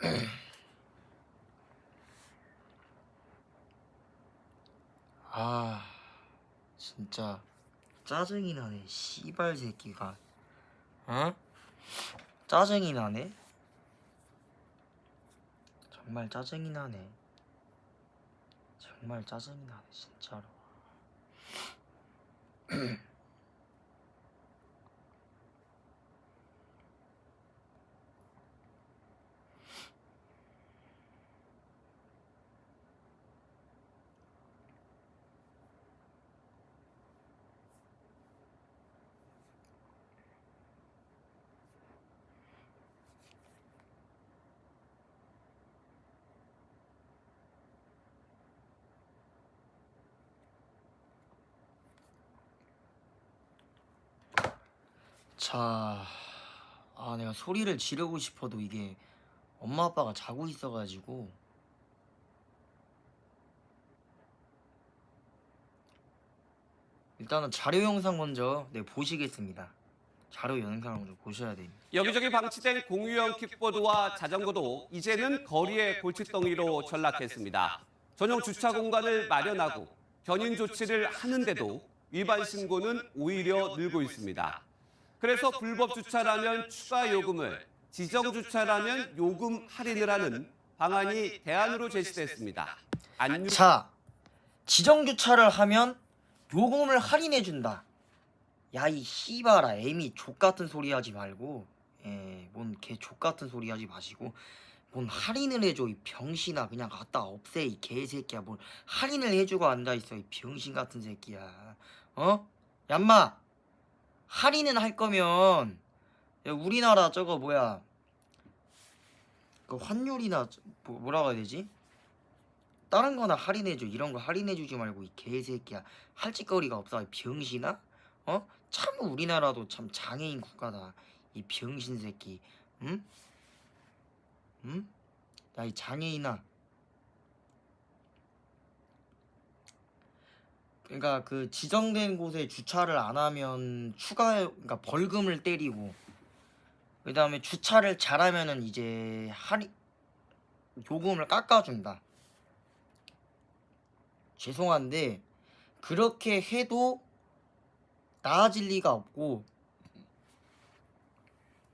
아 진짜 짜증이 나네 씨발 새끼가. 어? 짜증이 나네? 정말 짜증이 나네. 정말 짜증이 나네 진짜로 자, 아 내가 소리를 지르고 싶어도 이게 엄마 아빠가 자고 있어가지고 일단은 자료 영상 먼저 네 보시겠습니다. 자료 영상을 먼저 보셔야 됩니다. 여기저기 방치된 공유형 킥보드와 자전거도 이제는 거리의 골칫덩이로 전락했습니다. 전용 주차 공간을 마련하고 견인 조치를 하는데도 위반 신고는 오히려 늘고 있습니다. 그래서 불법 주차라면 추가 요금을, 지정 주차라면 요금 할인을 하는 방안이 대안으로 제시됐습니다. 안 유... 자, 지정 주차를 하면 요금을 할인해 준다. 야 이 씨발아 애미 족 같은 소리 하지 말고, 예, 뭔개족 같은 소리 하지 마시고, 뭔 할인을 해줘 이 병신아 그냥 갖다 없애 이 개새끼야 뭘 할인을 해주고 앉아 있어 이 병신 같은 새끼야, 어? 얌마 할인은 할 거면 야, 우리나라 저거 뭐야 그 환율이나 저- 뭐, 뭐라고 해야 되지? 다른 거나 할인해줘 이런 거 할인해주지 말고 이 개새끼야 할 짓거리가 없어 이 병신아 어? 참 우리나라도 참 장애인 국가다 이 병신 새끼 응? 응? 야이 장애인아 그러니까 그 지정된 곳에 주차를 안 하면 추가 그러니까 벌금을 때리고 그 다음에 주차를 잘하면은 이제 할인 요금을 깎아준다. 죄송한데 그렇게 해도 나아질 리가 없고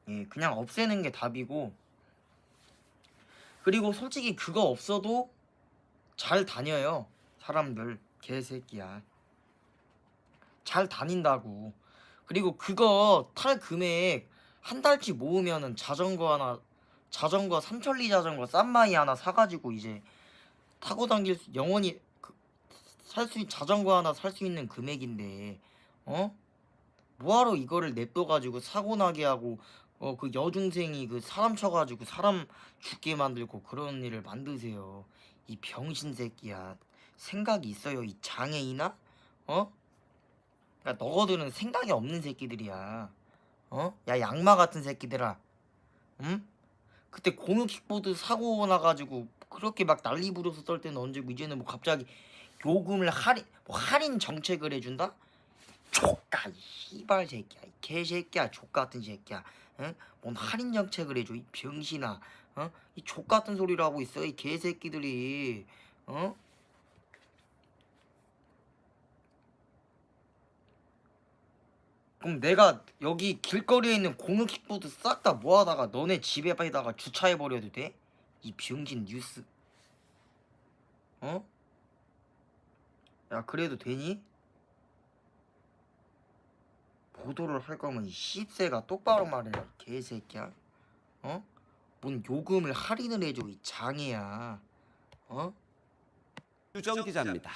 예 그냥 없애는 게 답이고 그리고 솔직히 그거 없어도 잘 다녀요 사람들 개새끼야. 잘 다닌다고. 그리고 그거 탈 금액 한 달치 모으면은 자전거 하나 자전거 삼천리 자전거 싼마이 하나 사가지고 이제 타고 다닐 수 영원히 살수 자전거 하나 살 수 있는 금액인데 어? 뭐하러 이거를 냅둬가지고 사고 나게 하고 어 그 여중생이 그 사람 쳐가지고 사람 죽게 만들고 그런 일을 만드세요. 이 병신 새끼야 생각이 있어요 이 장애인아? 어? 그러니까 너거들은 생각이 없는 새끼들이야. 어? 야 양마 같은 새끼들아. 응? 그때 공유 킥보드 사고 나가지고 그렇게 막 난리 부려서 썰 때는 언제고 이제는 뭐 갑자기 요금을 할인 뭐 할인 정책을 해준다? 족가 이 씨발 새끼야 이 개새끼야 족 같은 새끼야. 응? 뭔 할인 정책을 해줘 이 병신아. 어? 이 족 같은 소리를 하고 있어 이 개새끼들이. 어? 그럼 내가 여기 길거리에 있는 공유 킥보드 싹 다 모아다가 너네 집에 다가 주차해 버려도 돼? 이 병신 뉴스 어? 야 그래도 되니? 보도를 할 거면 이 씹새가 똑바로 말해라 이 개새끼야 어? 뭔 요금을 할인을 해줘 이 장애야 어? 유정 기자입니다.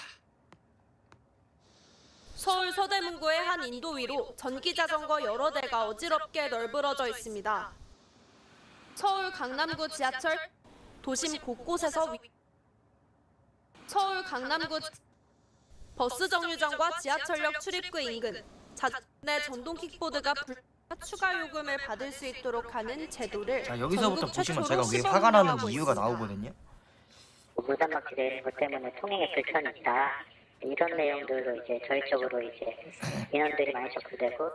서울 서대문구의 한 인도 위로 전기 자전거 여러 대가 어지럽게 널브러져 있습니다. 서울 강남구 지하철 도심 곳곳에서 위... 서울 강남구 버스 정류장과 지하철역 출입구 인근 자내 전동 킥보드가 불... 추가 요금을 받을 수 있도록 하는 제도를 자 여기서부터 보시면 제가 왜 화가 나는지 운영하고 이유가 있습니다. 나오거든요 무단막지 되는 것 때문에 통행에 불편이 있다. 이런 내용들로 이제 저희 쪽으로 이제 인원들이 많이 접수되고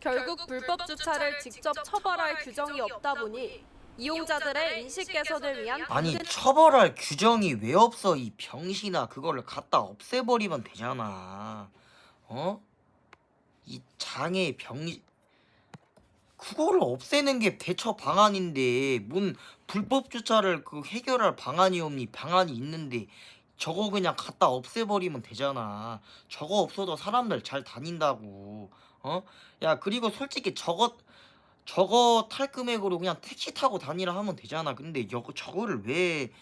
결국 불법 주차를 직접 처벌할 규정이 없다 보니 이용자들의 인식 개선을 위한 아니 처벌할 규정이 왜 없어? 이 병신아 그거를 갖다 없애버리면 되잖아. 어? 이 장애 병 그거를 없애는 게 대처 방안인데 뭔 불법 주차를 그 해결할 방안이 없니? 방안이 있는데 저거 그냥 갖다 없애버리면 되잖아 저거 없어도 사람들 잘 다닌다고 어? 야 그리고 솔직히 저거 저거 탈 금액으로 그냥 택시 타고 다니라 하면 되잖아. 근데 여, 저거를 왜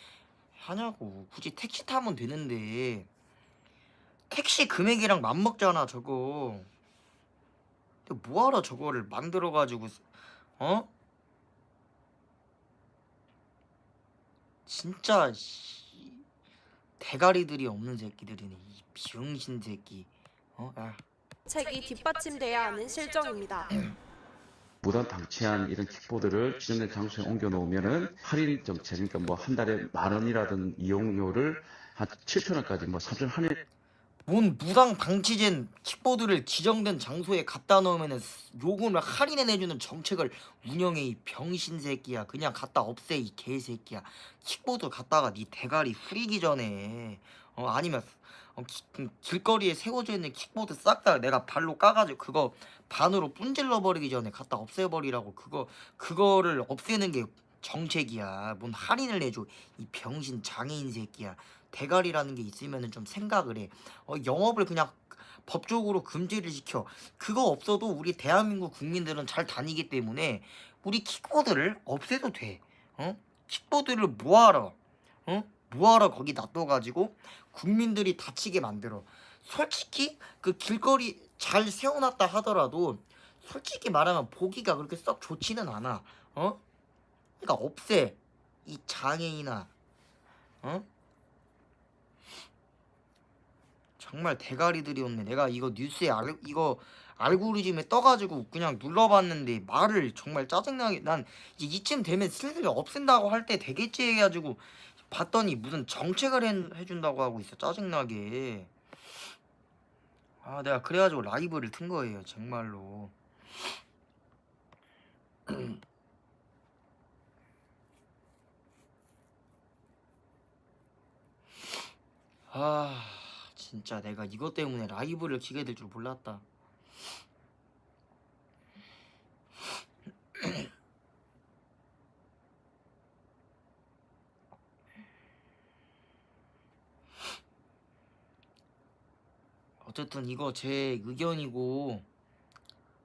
하냐고. 굳이 택시 타면 되는데. 택시 금액이랑 맞먹잖아, 저거. 뭐하러 저거를 만들어가지고, 어? 진짜, 씨. 대가리들이 없는 새끼들이네. 이 병신 새끼. 어? 아. 책이 뒷받침돼야 하는 실정입니다. 무단 방치한 이런 킥보드를 지정된 장소에 옮겨 놓으면은 할인 정책, 그러니까 뭐 한 달에 만 원이라든 이용료를 한 7천 원까지 뭐 3천 원 할인 뭔 무당 방치된 킥보드를 지정된 장소에 갖다 놓으면은 요금을 할인해 내주는 정책을 운영해 이 병신 새끼야. 그냥 갖다 없애 이 개새끼야. 킥보드 갖다가 네 대가리 후리기 전에 어 아니면 어, 기- 그 길거리에 세워져 있는 킥보드 싹 다 내가 발로 까가지고 그거 반으로 분질러 버리기 전에 갖다 없애버리라고 그거 그거를 없애는 게 정책이야. 뭔 할인을 내줘 이 병신 장애인 새끼야 대가리라는 게 있으면은 좀 생각을 해. 어, 영업을 그냥 법적으로 금지를 시켜. 그거 없어도 우리 대한민국 국민들은 잘 다니기 때문에 우리 킥보드를 없애도 돼. 어? 킥보드를 뭐하러? 어? 뭐하러 거기 놔둬가지고 국민들이 다치게 만들어. 솔직히 그 길거리 잘 세워놨다 하더라도 솔직히 말하면 보기가 그렇게 썩 좋지는 않아. 어? 그러니까 없애. 이 장애인아. 어? 정말 대가리들이 없네. 내가 이거 뉴스에 알, 이거 알고리즘에 떠가지고 그냥 눌러봤는데 말을 정말 짜증나게 난 이제 이쯤 되면 슬슬 없앤다고 할 때 되겠지 해가지고 봤더니 무슨 정책을 해, 해준다고 하고 있어 짜증나게. 아 내가 그래가지고 라이브를 튼 거예요 정말로. 아 진짜 내가 이것 때문에 라이브를 키게 될 줄 몰랐다. 어쨌든 이거 제 의견이고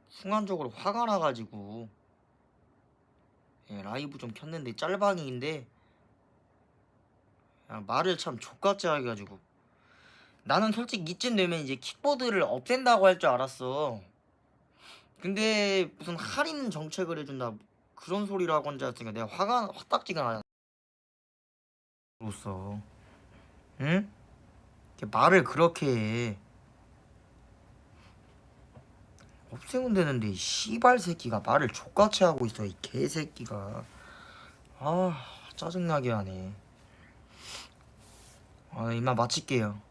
순간적으로 화가 나가지고 예, 라이브 좀 켰는데 짤방인데 야, 말을 참 족같이 해가지고 나는 솔직히 이쯤 되면 이제 킥보드를 없앤다고 할 줄 알았어. 근데 무슨 할인 정책을 해준다 그런 소리라고 한줄 알았으니까 내가 화가 화딱지가 나냐 로써 응? 말을 그렇게 해. 없애면 되는데 이 씨발 새끼가 말을 족같이 하고 있어 이 개새끼가. 아 짜증나게 하네. 아 이만 마칠게요